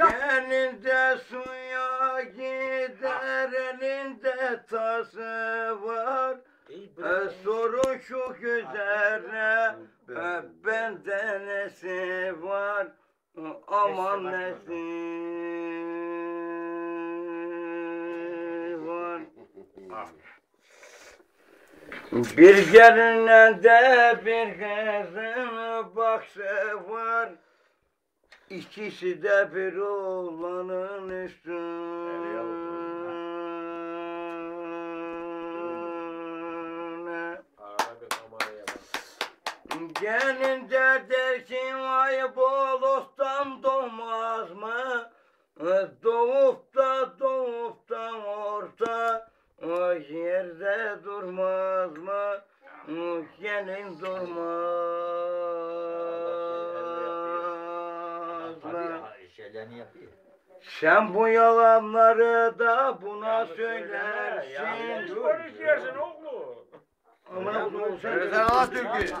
Elinde suya gider elinde tası var. E, sorun şu güzerle e, bende nesi var? Aman nesi var. Bir geline de bir kızın baksı var. İkisi de bir oğlanın üstüne. Gelin de der ki vay bolostan doğmaz mı? Doğup da doğup da orta yerde durmaz mı? Gelin durmaz Şeylerini yapıyor. Sen bu yalanları da buna söylersin. Konuşuyorsun oğlum. Amına koyayım sen. Sen Atatürk'ü.